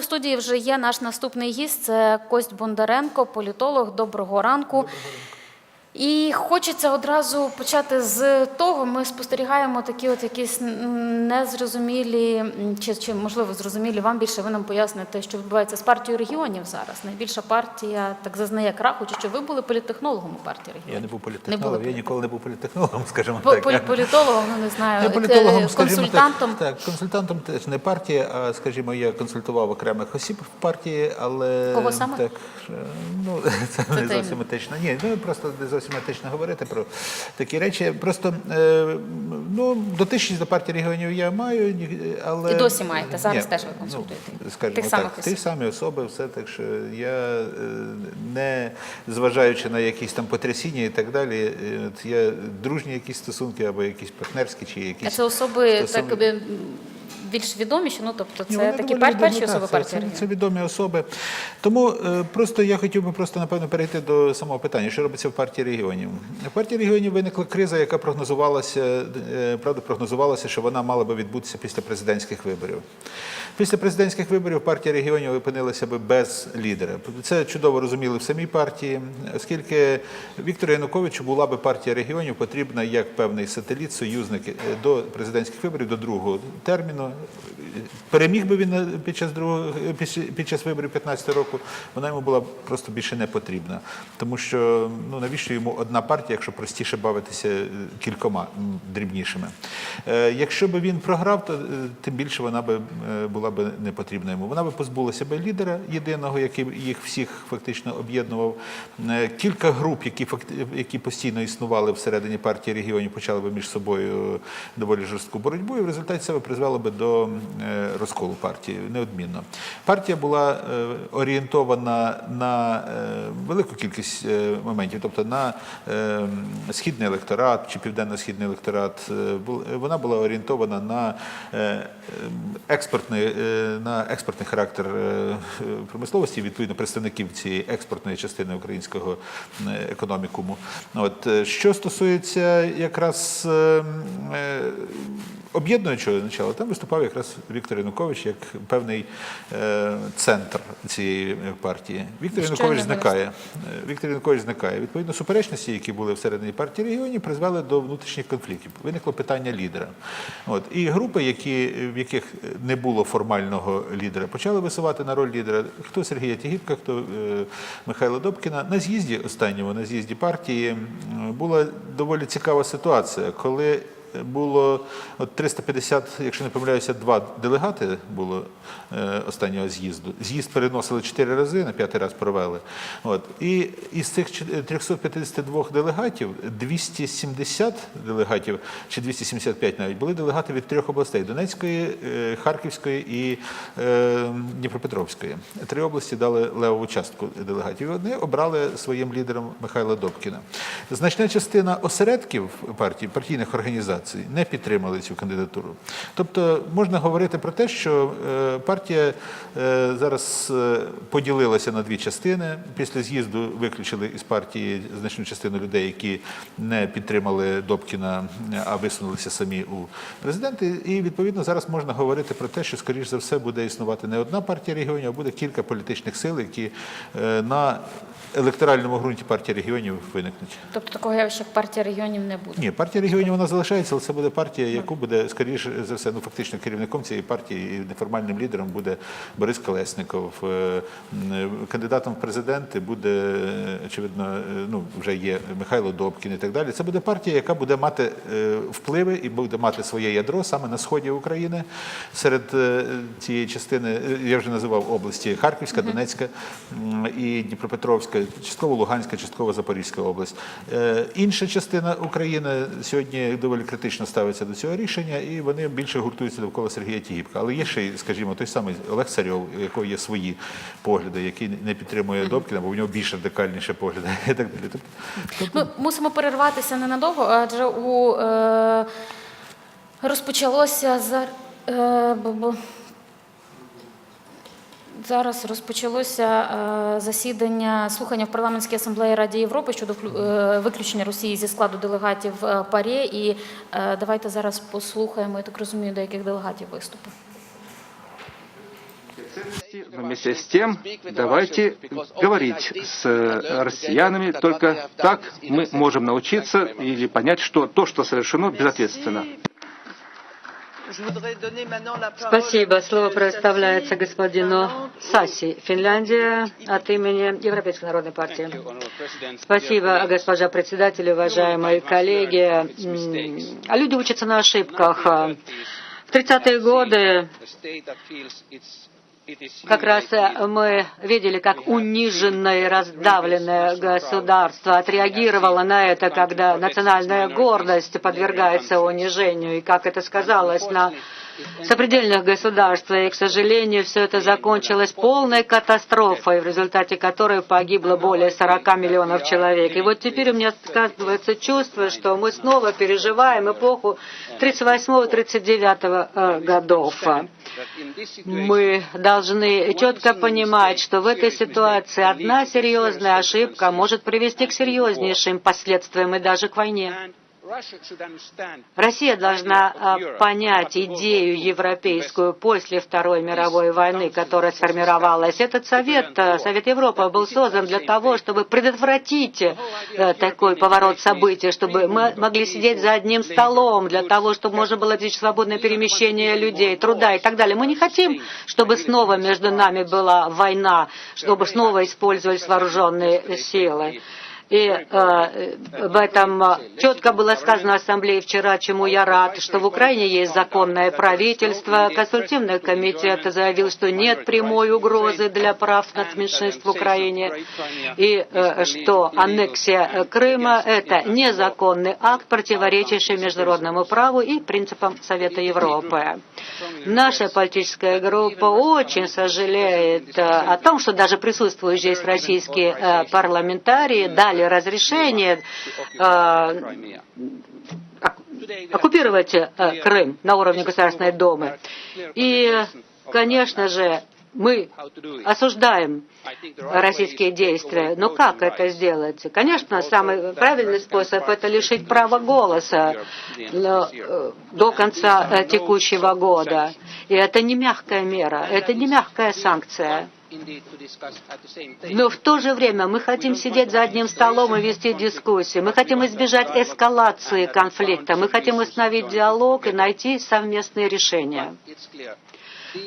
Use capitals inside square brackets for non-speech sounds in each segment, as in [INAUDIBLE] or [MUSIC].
в студії вже є наш наступний гість. Це Кость Бондаренко, політолог. Доброго ранку. І хочеться одразу почати з того. Ми спостерігаємо такі от якісь незрозумілі, чи, чи можливо зрозумілі вам більше. Ви нам поясните, що відбувається з партією регіонів зараз. Найбільша партія так зазнає краху. Чи що ви були політтехнологом у партії регіонів? Я не був Не були я ніколи не був політтехнологом, скажімо По- так. полі- політологом, ну не знаю, Я е, політологом, консультантом. Так, так, консультантом теж не партії, а скажімо, я консультував окремих осіб в партії, але Кого саме? так е, ну [LAUGHS] це, не зовсім етично. Ні, ну просто не зовсім етично говорити про такі речі. Просто е, ну дотичність до партії регіонів я маю, але І досі маєте, зараз Ні, теж ви консультуєте. Ну, скажімо Тих так, самих ті самі особи, все так що я е, не зважаючи на якісь там потрясіння і так далі, е, от я дружні якісь стосунки або якісь партнерські чи якісь А це особи стосунки. так більш відоміші, ну тобто це вони такі доволі пер- відомі, перші так, особи це- партії це, це відомі особи. Тому е, просто я хотів би просто напевно перейти до самого питання, що робиться в партії регіонів. В партії регіонів виникла криза, яка прогнозувалася, е, правда, прогнозувалася, що вона мала би відбутися після президентських виборів. Після президентських виборів партія регіонів опинилася би без лідера. Це чудово розуміли в самій партії, оскільки Віктору Януковичу була би партія регіонів потрібна як певний сателіт, союзник е, до президентських виборів, до другого терміну. Переміг би він е, під час другого під- під час виборів 15 року, вона йому була просто більше не потрібна. Тому що ну навіщо йому одна партія, якщо простіше бавитися е, кількома дрібнішими. Е, Якщо би він програв, то е, тим більше вона би е, була би не потрібна йому. Вона би позбулася би лідера єдиного, який їх всіх фактично об'єднував. Е, Кілька груп, які які постійно існували всередині партії регіонів, почали би між собою доволі жорстку боротьбу, і в результаті це призвело би до е, розколу партії неодмінно. Партія була е, орієнтована на е, велику кількість моментів, тобто на східний електорат чи південно-східний електорат. Вона була орієнтована на експортний, на експортний характер промисловості, відповідно представників цієї експортної частини українського економікуму. От що стосується якраз е, е, об'єднуючого начала, там виступав якраз Віктор Янукович як певний е, центр цієї партії. Віктор Що Янукович зникає. Е, Віктор Янукович зникає. Відповідно, суперечності, які були всередині партії регіонів, призвели до внутрішніх конфліктів. Виникло питання лідера. От і групи, які в яких не було формального лідера, почали висувати на роль лідера. Хто Сергія Тігіпка, хто е, Михайла Добкіна. На з'їзді останньому, на з'їзді партії, була доволі цікава ситуація, коли було от 350, якщо не помиляюся, два делегати було е, останнього з'їзду. З'їзд переносили чотири рази, на п'ятий раз провели. От. І із цих чот- 352 делегатів 270 делегатів, чи 275 навіть, були делегати від трьох областей: Донецької, е, Харківської і е, Дніпропетровської. Три області дали левову частку делегатів. І вони обрали своїм лідером Михайла Добкіна. Значна частина осередків партії, партійних організацій не підтримали цю кандидатуру. Тобто можна говорити про те, що е, партія е, зараз е, поділилася на дві частини. Після з'їзду виключили із партії значну частину людей, які не підтримали Добкіна, а висунулися самі у президенти. І відповідно зараз можна говорити про те, що скоріш за все буде існувати не одна партія регіонів, а буде кілька політичних сил, які на електоральному ґрунті партії регіонів виникнуть. Тобто такого явища, як партія регіонів, не буде. Ні, партія регіонів вона залишається, але це буде партія, яку буде скоріше за все, ну фактично керівником цієї партії і неформальним лідером буде Борис Колесников. Е, Кандидатом в президенти буде очевидно, е, ну вже є Михайло Добкін і так далі. Це буде партія, яка буде мати е, впливи і буде мати своє ядро саме на сході України серед цієї частини. Я вже називав області Харківська, Донецька і Дніпропетровська, частково Луганська, частково Запорізька область. Е, Інша частина України сьогодні доволі критично ставиться до цього рішення, і вони більше гуртуються довкола Сергія Тігіпка. Але є ще, скажімо, той самий Олег Царьов, у якого є свої погляди, який не підтримує Добкіна, бо у нього більш радикальніші погляди [LAUGHS] і так далі. Тобто, Ми мусимо перерватися ненадовго, адже у е, розпочалося за е, Зараз розпочалося е, засідання слухання в парламентській асамблеї Раді Європи щодо е, виключення Росії зі складу делегатів е, ПАРЄ. І давайте зараз послухаємо, я так розумію, деяких делегатів виступу. Вместе с тем давайте говорить с э, россиянами, только так мы можем научиться или понять, что то, что совершено, безответственно. Спасибо. Слово предоставляется господину Саси, Финляндия, от имени Европейской народной партии. Спасибо, госпожа председатель, уважаемые коллеги. А Люди учатся на ошибках. В 30-е годы как раз э, мы видели, как униженное и раздавленное государство отреагировало на это, когда национальная гордость подвергается унижению, и как это сказалось на сопредельных государств. И, к сожалению, все это закончилось полной катастрофой, в результате которой погибло более 40 миллионов человек. И вот теперь у меня складывается чувство, что мы снова переживаем эпоху 38-39 э, годов. Мы должны четко понимать, что в этой ситуации одна серьезная ошибка может привести к серьезнейшим последствиям и даже к войне. Россия должна а, понять идею европейскую после Второй мировой войны, которая сформировалась. Этот Совет, а, Совет Европы, был создан для того, чтобы предотвратить а, такой поворот событий, чтобы мы могли сидеть за одним столом, для того, чтобы можно было обеспечить свободное перемещение людей, труда и так далее. Мы не хотим, чтобы снова между нами была война, чтобы снова использовались вооруженные силы. И э, об этом э, четко было сказано в Ассамблее вчера, чему я рад, что в Украине есть законное правительство. Консультативный комитет заявил, что нет прямой угрозы для прав нацменьшинств в Украине, и э, что аннексия Крыма – это незаконный акт, противоречащий международному праву и принципам Совета Европы. Наша политическая группа очень сожалеет э, о том, что даже присутствующие здесь российские э, парламентарии дали разрешение э, оккупировать э, Крым на уровне Государственной Думы. И, конечно же, мы осуждаем российские действия. Но как это сделать? Конечно, самый правильный способ – это лишить права голоса э, до конца текущего года. И это не мягкая мера, это не мягкая санкция. Но в то же время мы хотим сидеть за одним столом и вести дискуссии. Мы хотим избежать эскалации конфликта. Мы хотим установить диалог и найти совместные решения.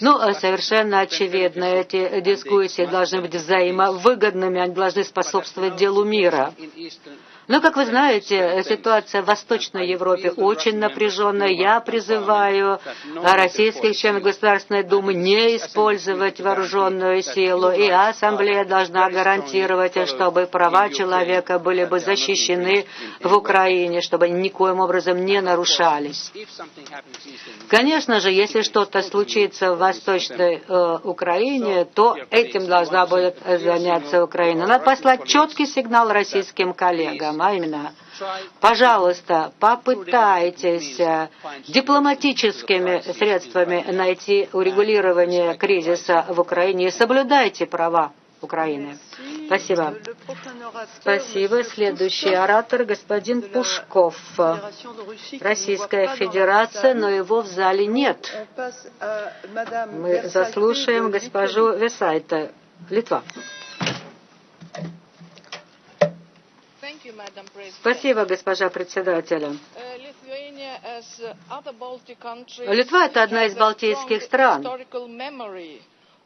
Ну, а совершенно очевидно, эти дискуссии должны быть взаимовыгодными, они должны способствовать делу мира. Но, как вы знаете, ситуация в Восточной Европе очень напряженная. Я призываю российских членов Государственной Думы не использовать вооруженную силу, и Ассамблея должна гарантировать, чтобы права человека были бы защищены в Украине, чтобы они никоим образом не нарушались. Конечно же, если что-то случится в Восточной э, Украине, то этим должна будет заняться Украина. Надо послать четкий сигнал российским коллегам, а именно, пожалуйста, попытайтесь э, дипломатическими средствами найти урегулирование кризиса в Украине и соблюдайте права Украины. Спасибо. Спасибо. Следующий оратор господин Пушков. Российская Федерация, но его в зале нет. Мы заслушаем госпожу Весайта. Литва. Спасибо, госпожа председателя. Литва – это одна из балтийских стран.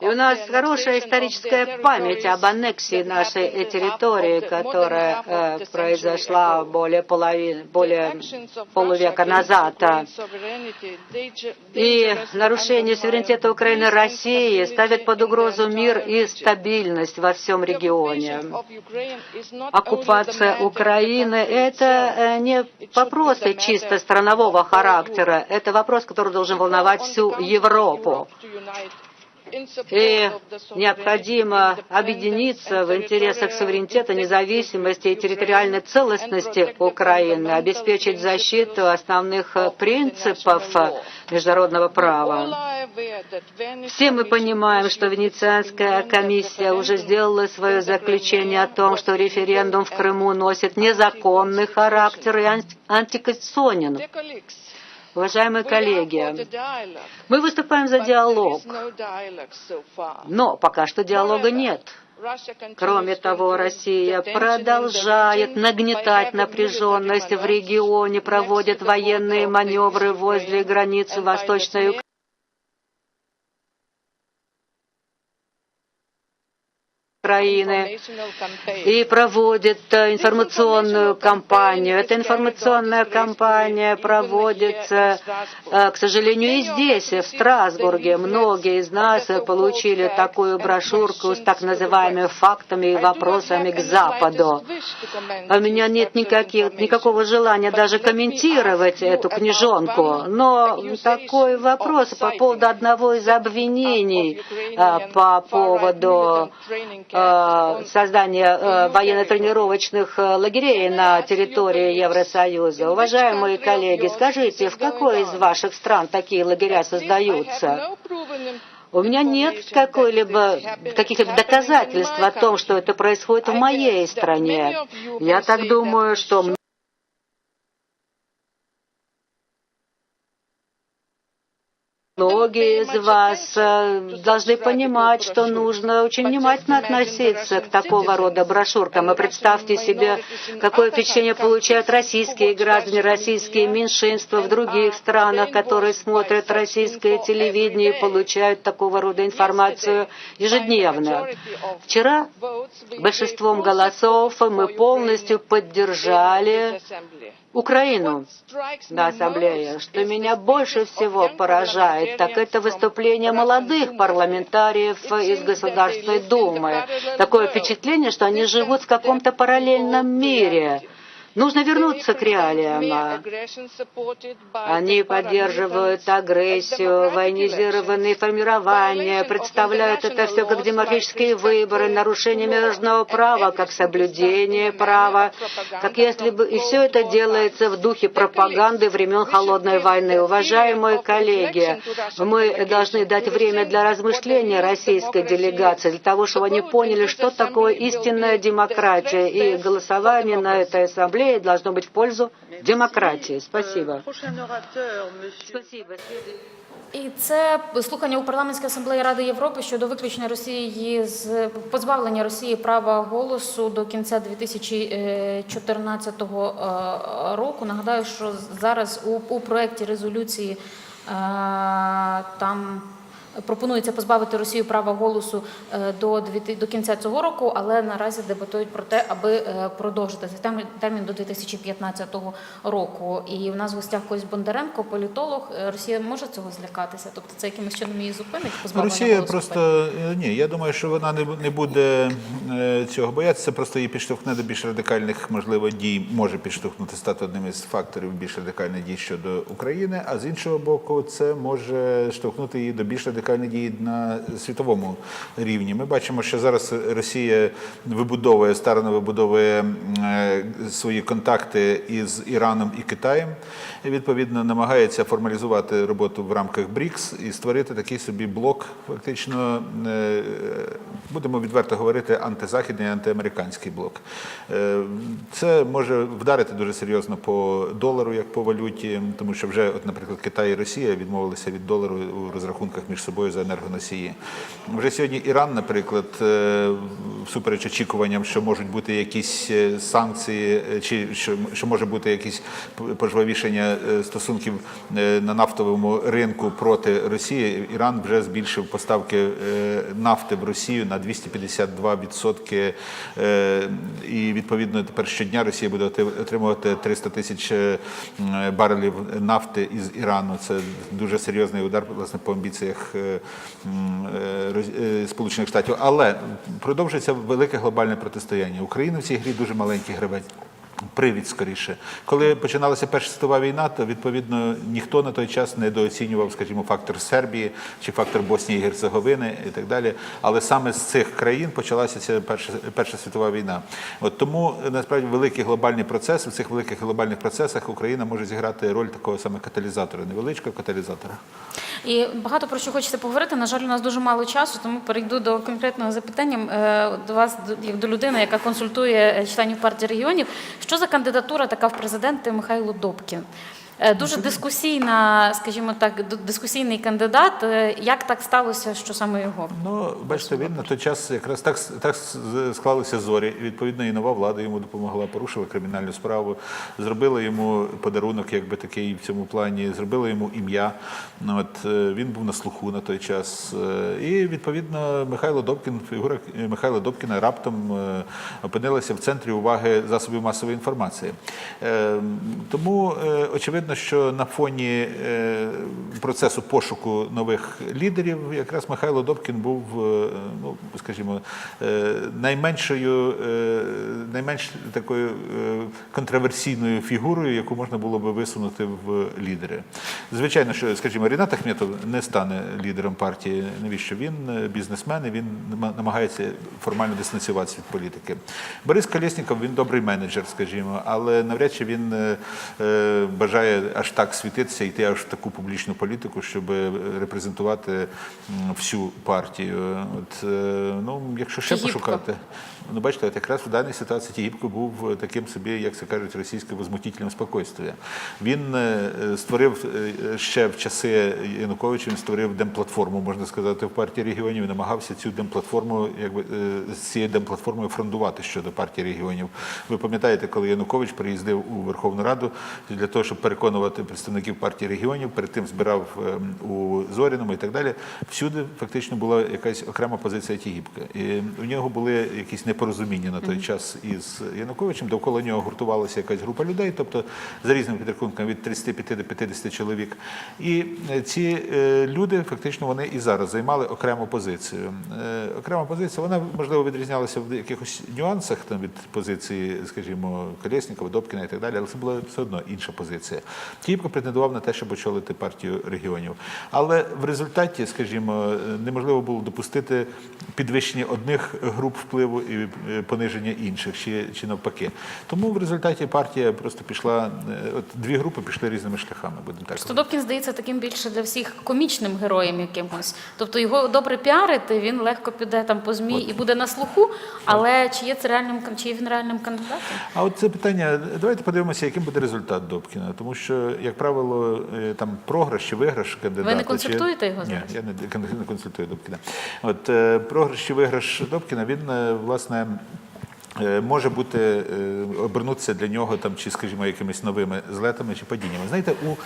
И у нас хорошая историческая память об аннексии нашей территории, которая э, произошла более, половины, более полувека назад. И нарушение суверенитета Украины России ставит под угрозу мир и стабильность во всем регионе. Оккупация Украины – это э, не вопросы чисто странового характера, это вопрос, который должен волновать всю Европу. И необходимо объединиться в интересах суверенитета, независимости и территориальной целостности Украины, обеспечить защиту основных принципов международного права. Все мы понимаем, что Венецианская комиссия уже сделала свое заключение о том, что референдум в Крыму носит незаконный характер и антиконституционен. Уважаемые коллеги, мы выступаем за диалог, но пока что диалога нет. Кроме того, Россия продолжает нагнетать напряженность в регионе, проводит военные маневры возле границы Восточной Украины и проводит э, информационную кампанию. Эта информационная кампания проводится, э, к сожалению, и здесь, в Страсбурге. Многие из нас получили такую брошюрку с так называемыми фактами и вопросами к Западу. У меня нет никаких, никакого желания даже комментировать эту книжонку, но такой вопрос по поводу одного из обвинений э, по поводу создания э, военно-тренировочных э, лагерей на территории Евросоюза. Уважаемые коллеги, скажите, в какой из ваших стран такие лагеря создаются? У меня нет какой-либо, каких-либо доказательств о том, что это происходит в моей стране. Я так думаю, что Многие из вас э, должны понимать, что нужно очень внимательно относиться к такого рода брошюркам. И представьте себе, какое впечатление получают российские граждане, российские меньшинства в других странах, которые смотрят российское телевидение и получают такого рода информацию ежедневно. Вчера большинством голосов мы полностью поддержали Украину. На ассамблее. Что меня больше всего поражает, так это выступление молодых парламентариев из Государственной Думы. Такое впечатление, что они живут в каком-то параллельном мире. Нужно вернуться к реалиям. Они поддерживают агрессию, военизированные формирования, представляют это все как демократические выборы, нарушение международного права, как соблюдение права, как если бы... И все это делается в духе пропаганды времен Холодной войны. Уважаемые коллеги, мы должны дать время для размышления российской делегации, для того, чтобы они поняли, что такое истинная демократия. И голосование на этой ассамблее должно быть в пользу демократии. Спасибо. Спасибо. І це слухання у парламентській асамблеї Ради Європи щодо виключення Росії з позбавлення Росії права голосу до кінця 2014 року. Нагадаю, що зараз у, у проєкті резолюції е, там. Пропонується позбавити Росію права голосу е, до до кінця цього року, але наразі дебатують про те, аби е, продовжити цей термін- до 2015 року. І в нас в гостях Кость Бондаренко, політолог. Е, Росія може цього злякатися? Тобто це якимось чином її зупинить? позбавлення Росія голосу? просто ні. Я думаю, що вона не не буде цього боятися. Просто її підштовхне до більш радикальних, можливо, дій, може підштовхнути стати одним із факторів більш радикальних дій щодо України. А з іншого боку, це може штовхнути її до більш радикальних дій на світовому рівні. Ми бачимо, що зараз Росія вибудовує старано вибудовує е, свої контакти із Іраном і Китаєм. І, відповідно, намагається формалізувати роботу в рамках БРІКС і створити такий собі блок, фактично, е, будемо відверто говорити, антизахідний, антиамериканський блок. Е, Це може вдарити дуже серйозно по долару, як по валюті, тому що вже, от, наприклад, Китай і Росія відмовилися від долару у розрахунках між собою за енергоносії. Вже сьогодні Іран, наприклад, е, всупереч очікуванням, що можуть бути якісь е, санкції, е, чи що, що може бути якісь пожвавішення стосунків на нафтовому ринку проти Росії, Іран вже збільшив поставки нафти в Росію на 252%. е, І відповідно тепер щодня Росія буде отримувати 300 тисяч барелів нафти із Ірану. Це дуже серйозний удар власне по амбіціях Сполучених Штатів. Але продовжується велике глобальне протистояння. Україна в цій грі дуже маленький гравець. Привід скоріше, коли починалася Перша світова війна, то відповідно ніхто на той час не дооцінював, скажімо, фактор Сербії чи фактор Боснії і Герцеговини і так далі. Але саме з цих країн почалася ця перша, перша світова війна. От тому насправді великі глобальні процеси в цих великих глобальних процесах Україна може зіграти роль такого саме каталізатора, невеличкого каталізатора. І багато про що хочеться поговорити. На жаль, у нас дуже мало часу, тому перейду до конкретного запитання е, до вас, як до людини, яка консультує е, членів партії регіонів. Що за кандидатура така в президенти Михайло Добкін? Е, Дуже дискусійна, скажімо так, дискусійний кандидат. Е, Як так сталося, що саме його? Ну, бачите, він на той час якраз так, так склалися зорі. Відповідно, і нова влада йому допомогла, порушила кримінальну справу, зробила йому подарунок, якби такий в цьому плані, зробила йому ім'я. Ну, От, е, він був на слуху на той час. І, відповідно, Михайло Добкін, фігура Михайла Добкіна раптом опинилася в центрі уваги засобів масової інформації. Е, Тому е, очевидно, що на фоні е, процесу пошуку нових лідерів якраз Михайло Добкін був, е, ну скажімо, е, найменшою, найменш такою контроверсійною фігурою, яку можна було би висунути в лідери. Звичайно, що, скажімо, Рінат Ахметов не стане лідером партії. Навіщо він бізнесмен, і він нама- намагається формально дистанціюватися від політики. Борис Колєсніков, він добрий менеджер, скажімо, але навряд чи він е, аж так світитися, йти аж в таку публічну політику, щоб е, репрезентувати всю партію. От, е, ну, якщо ще Тігіпко. пошукати, ну бачите, от якраз в даній ситуації Тігіпко був е, таким собі, як це кажуть, російським возмутителем спокійствия. Він створив ще в часи Януковича, він створив демплатформу, можна сказати, в партії регіонів намагався цю демплатформу, якби з цією демплатформою фрондувати щодо партії регіонів. Ви пам'ятаєте, коли Янукович приїздив у Верховну Раду для того, щоб переконувати представників партії регіонів, перед тим збирав е, у Зоріному і так далі. Всюди фактично була якась окрема позиція Тігіпка. І у нього були якісь непорозуміння на той час із Януковичем. Довкола нього гуртувалася якась група людей, тобто за різними підрахунками від 35 до 50 чоловік. І е, ці е, люди фактично вони і зараз займали окрему позицію. Е, Окрема позиція, вона можливо відрізнялася в якихось нюансах там від позиції, скажімо, Колєснікова, Добкіна і так далі, але це була все одно інша позиція. Тіпко претендував на те, щоб очолити партію регіонів. Але в результаті, скажімо, неможливо було допустити підвищення одних груп впливу і е, пониження інших, чи, чи навпаки. Тому в результаті партія просто пішла, е, от дві групи пішли різними шляхами, будемо так. Просто Добкін здається таким більше для всіх комічним героєм якимось. Тобто його добре піарити, він легко піде там по змі і буде на слуху. Але чи є це реальним чи є він реальним кандидатом? А от це питання, давайте подивимося, яким буде результат Добкіна. Тому що, як правило, е, там програш чи виграш кандидата. Ви не чи- консультуєте його Ні, я не, не консультую Добкіна. От е, програш чи виграш Добкіна, він е, власне. Е, Може бути е, обернутися для нього там, чи, скажімо, якимись новими злетами чи падіннями. Знаєте, у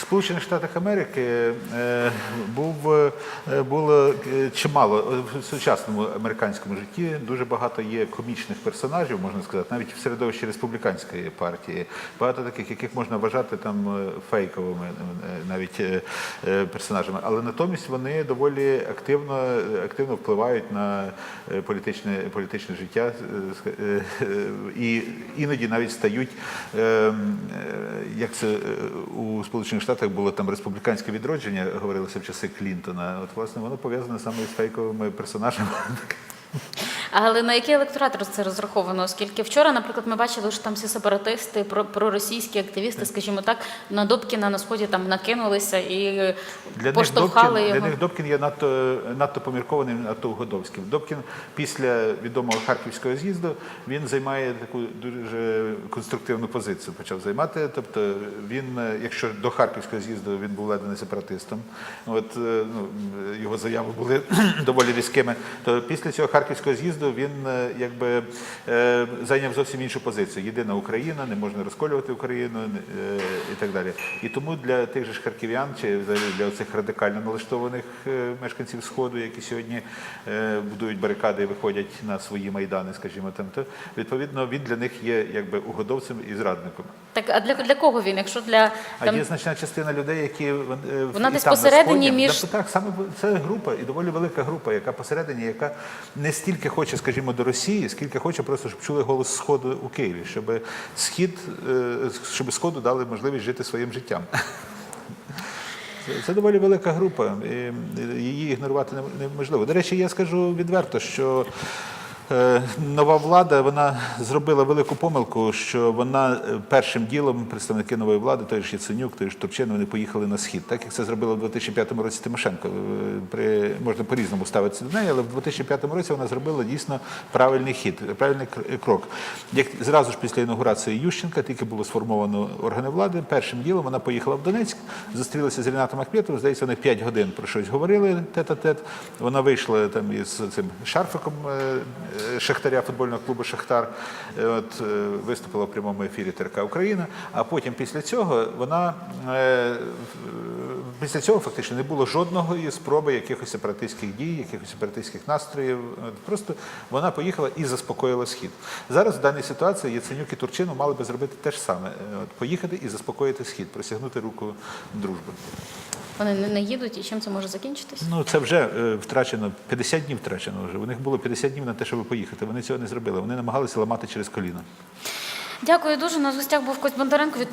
Сполучених Штатах Америки е, був було чимало в сучасному американському житті. Дуже багато є комічних персонажів, можна сказати, навіть в середовищі республіканської партії. Багато таких, яких можна вважати там фейковими навіть персонажами. Але натомість вони доволі активно, активно впливають на політичне, політичне життя і іноді навіть стають, е, е, як це е, у Сполучених Штатах було там республіканське відродження, говорилося в часи Клінтона. От власне воно пов'язане саме з фейковими персонажами. Але на який електорат це розраховано? Оскільки вчора, наприклад, ми бачили, що там всі сепаратисти, про- проросійські активісти, скажімо так, на Добкіна на сході там накинулися і Для поштовхали них, Добкін, його. для них Добкін є надто, надто поміркованим, надто угодовським. Добкін після відомого Харківського з'їзду він займає таку дуже конструктивну позицію. Почав займати. Тобто він, якщо до Харківського з'їзду він був ледве не сепаратистом, от е, ну, його заяви були [CLEARS THROAT] доволі різкими, то після цього Харківського з'їзду він е, якби е, зайняв зовсім іншу позицію. Єдина Україна, не можна розколювати Україну е, і так далі. І тому для тих же ж харків'ян чи для цих радикально налаштованих мешканців Сходу, які сьогодні будують барикади і виходять на свої майдани, скажімо там, то відповідно він для них є якби угодовцем і зрадником. Так, а для, для кого він? Якщо для А там, є значна частина людей, які е, в- Вона десь посередині Сході. між- Да, так, саме це група і доволі велика група, яка посередині, яка не стільки хоче, скажімо, до Росії, скільки хоче просто, щоб чули голос Сходу у Києві, щоб схід, е, щоб Сходу дали можливість жити своїм життям. Це, доволі велика група, і її ігнорувати неможливо. До речі, я скажу відверто, що Е, Нова влада вона зробила велику помилку, що вона е, першим ділом представники нової влади, той ж Яценюк, той ж Турчин, вони поїхали на схід, так як це зробила в 2005 році Тимошенко. Е, При можна по-різному ставитися до неї, але в 2005 році вона зробила дійсно правильний хід, правильний кр- крок. Як зразу ж після інаугурації Ющенка, тільки було сформовано органи влади. Першим ділом вона поїхала в Донецьк, зустрілася з Рінатом Ахметовим. Здається, вони 5 годин про щось говорили тет-а-тет. Вона вийшла там із цим шарфиком е, е, Шахтаря футбольного клубу Шахтар. Е, От е, виступила в прямому ефірі ТРК Україна. А потім після цього вона е, після цього фактично не було жодного спроби якихось сепаратистських дій, якихось сепаратистських настроїв. Просто вона поїхала і заспокоїла схід. Зараз в даній ситуації Яценюк і Турчинов мали би зробити те ж саме: Е, от, поїхати і заспокоїти схід, присягнути руку дружби. Вони не, їдуть, і чим це може закінчитись? Ну це вже е, втрачено 50 днів втрачено вже. У них було 50 днів на те, щоб поїхати. Вони цього не зробили. Вони намагалися ламати через коліно. Дякую дуже. В гостях був Кость Бондаренко від